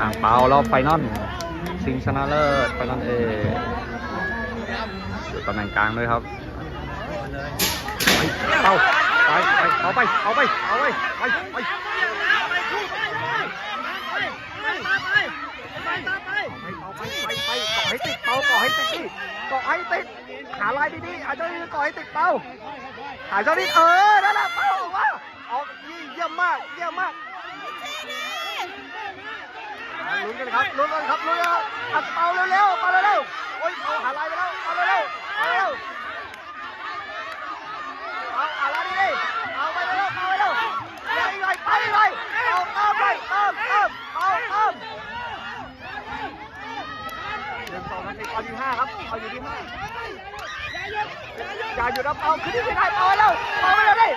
อ่างเปารอบไฟนอลชิงชนะเลิศไฟนอลเออยู่ตำแหน่งกลางด้วยครับไปเอาไปไปเอาไปเอาไปเอาไปไปไปเอาไปไปไปเกาะให้ติดเปาเกาะให้ติดดิเกาะให้ติดหาลายดีๆอาจจะเกาะให้ติดเปาหาเจ้านี่เออนั่นแหละเปาออกมาออกเยี่ยมมากเยี่ยมมากอะ ลุ้นกันครับลุ้นกันครับลุ้นกันครับอัดเป่าเร็วๆเป่าเร็วๆโอ้ยเอาหาลายไปแล้วเป่าเร็วๆเป่าเร็วเอาหาลายดิเอาไปเร็วๆเป่าเร็วไปเลยไปเลยเอาเติมไปเติมเติมเอาเติมหนึ่งสองนาทีเอาอยู่ห้าครับเอาอยู่ที่ห้าอย่าหยุดนะเป่าขึ้นที่ไม่ได้เป่าไปเร็วเป่าไปเร็วดิ